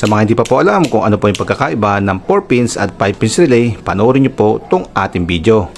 Sa mga hindi pa po alam kung ano po yung pagkakaiba ng 4 pins at 5 pins relay, panoorin nyo po itong ating video.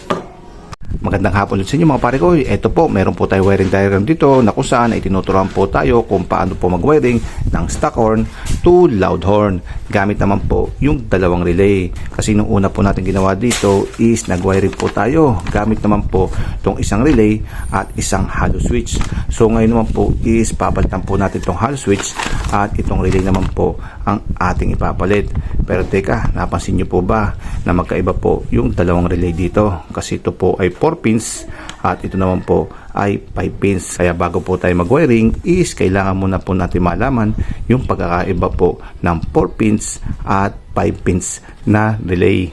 Magandang hapon ulit sa inyo mga pare ko. Ito po, meron po tayo wiring diagram dito na kung saan ay tinuturuan po tayo kung paano po mag-wiring ng stock horn to loud horn. Gamit naman po yung dalawang relay. Kasi nung una po natin ginawa dito is nag-wiring po tayo. Gamit naman po itong isang relay at isang hollow switch. So ngayon naman po is papalitan po natin itong hollow switch at itong relay naman po ang ating ipapalit. Pero teka, napansin nyo po ba na magkaiba po yung dalawang relay dito? Kasi ito po ay 4 pins at ito naman po ay 5 pins. Kaya bago po tayo mag-wiring is kailangan muna po natin malaman yung pagkakaiba po ng 4 pins at 5 pins na relay.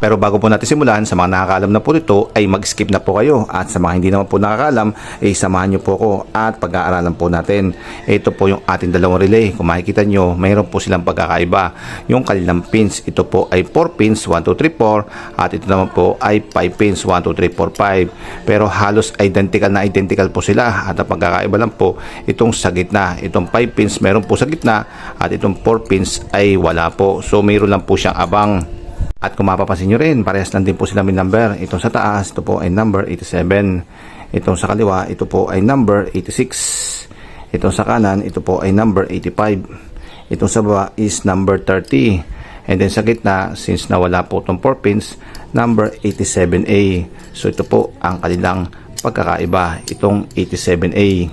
Pero bago po natin simulan, sa mga nakakaalam na po nito ay mag-skip na po kayo. At sa mga hindi naman po nakakaalam, ay samahan nyo po ako at pag-aaralan po natin. Ito po yung ating dalawang relay. Kung makikita nyo, mayroon po silang pagkakaiba. Yung kanilang pins, ito po ay 4 pins, 1, 2, 3, 4. At ito naman po ay 5 pins, 1, 2, 3, 4, 5. Pero halos identical na identical po sila. At ang pagkakaiba lang po, itong sa gitna. Itong 5 pins, meron po sa gitna. At itong 4 pins ay wala po. So mayroon lang po siyang abang. At kung mapapansin nyo rin, parehas lang din po sila may number. Itong sa taas, ito po ay number 87. Itong sa kaliwa, ito po ay number 86. Itong sa kanan, ito po ay number 85. Itong sa baba is number 30. And then sa gitna, since nawala po itong 4 pins, number 87A. So ito po ang kanilang pagkakaiba, itong 87A.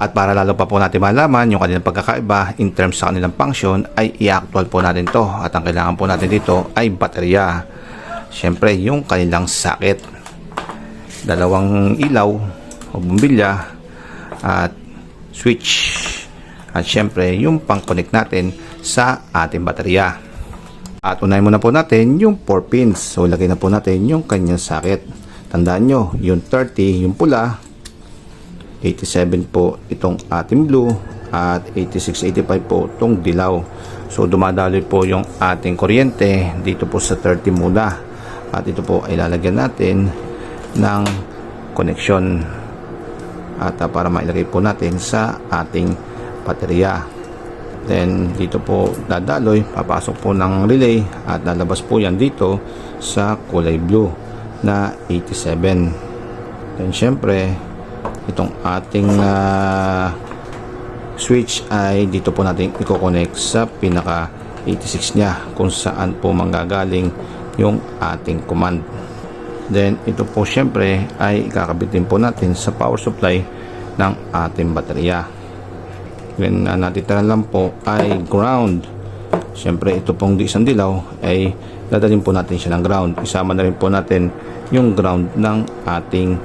At para lalo pa po natin malaman yung kanilang pagkakaiba in terms sa kanilang function ay i-actual po natin to at ang kailangan po natin dito ay baterya. Siyempre yung kanilang sakit. Dalawang ilaw o bumbilya at switch. At siyempre yung pang-connect natin sa ating baterya. At unahin muna po natin yung 4 pins. So lagay na po natin yung kanyang sakit. Tandaan nyo, yung 30, yung pula, 87 po itong ating blue at 86, 85 po itong dilaw. So dumadaloy po yung ating kuryente dito po sa 30 muna. At ito po ay lalagyan natin ng connection at uh, para mailagay po natin sa ating baterya. Then dito po dadaloy, papasok po ng relay at lalabas po yan dito sa kulay blue na 87. Then syempre itong ating uh, switch ay dito po natin i-connect sa pinaka 86 niya kung saan po manggagaling yung ating command. Then ito po syempre ay ikakabit din po natin sa power supply ng ating baterya. Then uh, natitira lang po ay ground. Syempre ito pong isang dilaw ay dadalhin po natin siya ng ground. Isama na rin po natin yung ground ng ating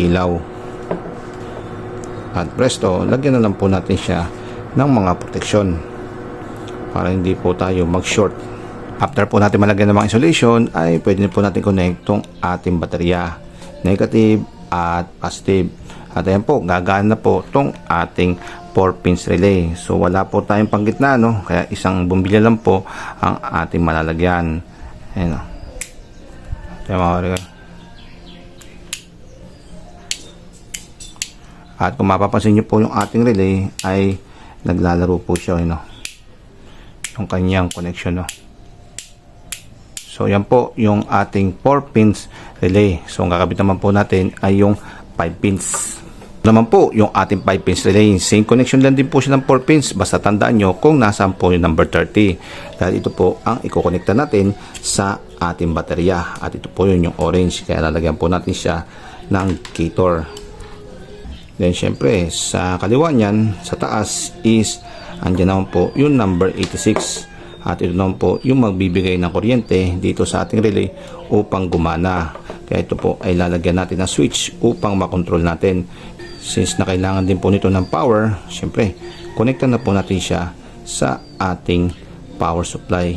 ilaw at presto, lagyan na lang po natin siya ng mga proteksyon para hindi po tayo mag-short. After po natin malagyan ng mga insulation, ay pwede na po natin connect tong ating baterya. Negative at positive. At ayan po, gagana na po tong ating 4 pins relay. So wala po tayong panggitna, no? Kaya isang bumbilya lang po ang ating malalagyan. Ayan o. Ayan mga At kung mapapansin nyo po yung ating relay ay naglalaro po siya, know, yung kanyang connection. No? So yan po yung ating 4 pins relay. So ang kakabit naman po natin ay yung 5 pins. Naman po yung ating 5 pins relay. Same connection lang din po siya ng 4 pins. Basta tandaan nyo kung nasaan po yung number 30. Dahil ito po ang ikokonekta natin sa ating baterya. At ito po yun yung orange. Kaya lalagyan po natin siya ng Gator. Then syempre sa kaliwa niyan sa taas is andyan naman po yung number 86 at ito naman po yung magbibigay ng kuryente dito sa ating relay upang gumana. Kaya ito po ay lalagyan natin ng switch upang makontrol natin. Since na kailangan din po nito ng power, syempre, connectan na po natin siya sa ating power supply.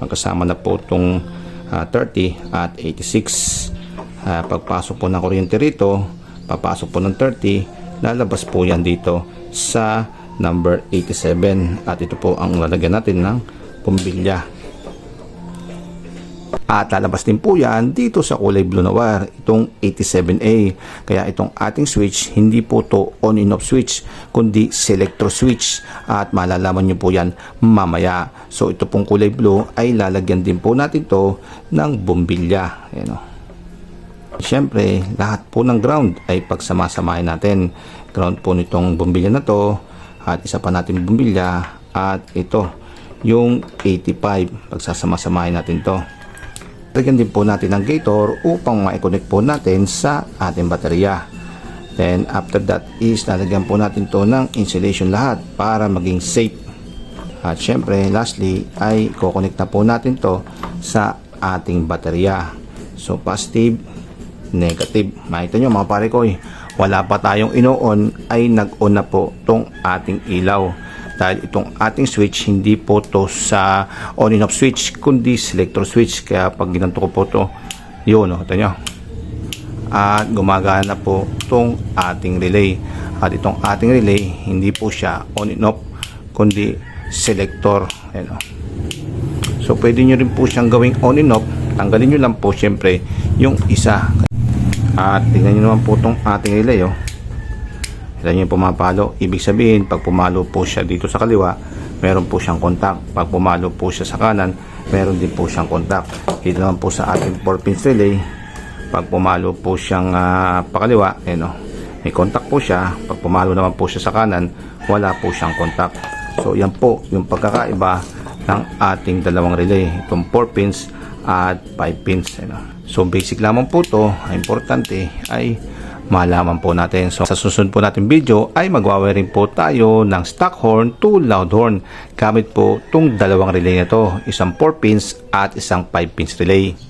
Magkasama na po itong uh, 30 at 86. Uh, pagpasok po ng kuryente rito, papasok po ng 30 lalabas po yan dito sa number 87 at ito po ang lalagyan natin ng pumbilya At lalabas din po yan dito sa kulay blue na wire, itong 87A. Kaya itong ating switch, hindi po to on and off switch, kundi selector switch. At malalaman nyo po yan mamaya. So ito pong kulay blue ay lalagyan din po natin to ng bumbilya. Ayan o. Siyempre, lahat po ng ground ay pagsamasamahin natin. Ground po nitong bumbilya na to at isa pa natin bumbilya at ito yung 85 pagsasama-samahin natin to. Lagyan din po natin ng gator upang ma-connect po natin sa ating baterya. Then after that is lalagyan po natin to ng insulation lahat para maging safe. At syempre lastly ay kukonect na po natin to sa ating baterya. So positive, negative. Makita nyo mga pare ko eh, wala pa tayong ino-on ay nag-on na po tong ating ilaw. Dahil itong ating switch hindi po to sa on and off switch kundi selector switch. Kaya pag ginanto ko po to, yun o, ito nyo. At gumagana po tong ating relay. At itong ating relay hindi po siya on and off kundi selector. Ayan o. So pwede nyo rin po siyang gawing on and off. Tanggalin nyo lang po syempre yung isa. At tingnan nyo naman po itong ating relay oh. Tignan nyo yung pumapalo. Ibig sabihin pag pumalo po siya dito sa kaliwa, meron po siyang kontak. Pag pumalo po siya sa kanan, meron din po siyang kontak. Dito naman po sa ating 4 pins relay, pag pumalo po siyang ah, pakaliwa, ayan oh, may kontak po siya. Pag pumalo naman po siya sa kanan, wala po siyang kontak. So yan po yung pagkakaiba ng ating dalawang relay. Itong 4 pins at 5 pins. Ano. So basic lamang po to. Ang importante ay malaman po natin. So sa susunod po natin video ay magwawiring po tayo ng stock horn to loud horn. Gamit po itong dalawang relay na to. Isang 4 pins at isang 5 pins relay.